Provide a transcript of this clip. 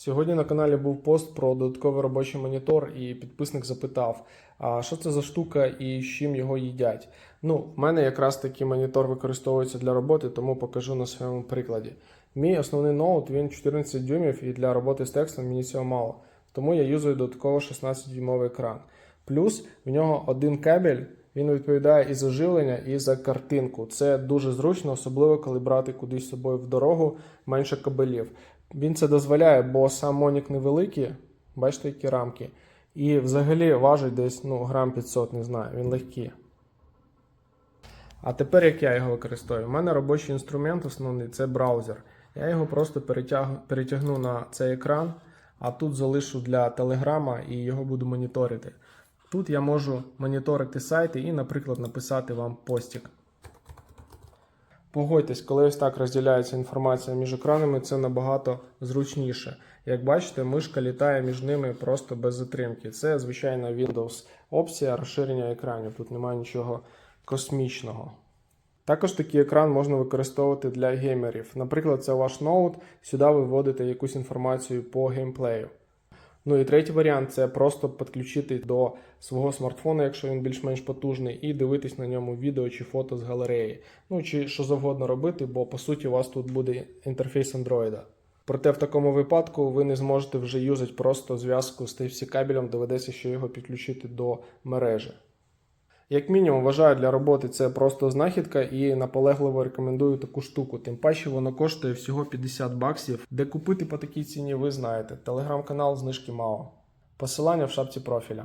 Сьогодні на каналі був пост про додатковий робочий монітор, і підписник запитав, а що це за штука і з чим його їдять. Ну, в мене якраз такий монітор використовується для роботи, тому покажу на своєму прикладі. Мій основний ноут він 14 дюймів, і для роботи з текстом мені цього мало. Тому я юзаю додатково 16-дюймовий екран. Плюс в нього один кабель. Він відповідає і за живлення, і за картинку. Це дуже зручно, особливо коли брати кудись з собою в дорогу менше кабелів. Він це дозволяє, бо сам Монік невеликий, бачите, які рамки. І взагалі важить десь ну, грам 500, не знаю, він легкий. А тепер як я його використовую? У мене робочий інструмент основний це браузер. Я його просто перетяг... перетягну на цей екран, а тут залишу для телеграма і його буду моніторити. Тут я можу моніторити сайти і, наприклад, написати вам постік. Погодьтесь, коли ось так розділяється інформація між екранами, це набагато зручніше. Як бачите, мишка літає між ними просто без затримки. Це звичайно Windows опція розширення екранів. Тут немає нічого космічного. Також такий екран можна використовувати для геймерів. Наприклад, це ваш ноут, сюди ви вводите якусь інформацію по геймплею. Ну і третій варіант це просто підключити до свого смартфона, якщо він більш-менш потужний, і дивитись на ньому відео чи фото з галереї. Ну чи що завгодно робити, бо по суті у вас тут буде інтерфейс Android. Проте в такому випадку ви не зможете вже юзати просто зв'язку з Type-C кабелем, доведеться ще його підключити до мережі. Як мінімум, вважаю для роботи це просто знахідка і наполегливо рекомендую таку штуку. Тим паче воно коштує всього 50 баксів. Де купити по такій ціні, ви знаєте. Телеграм-канал знижки мало. Посилання в шапці профіля.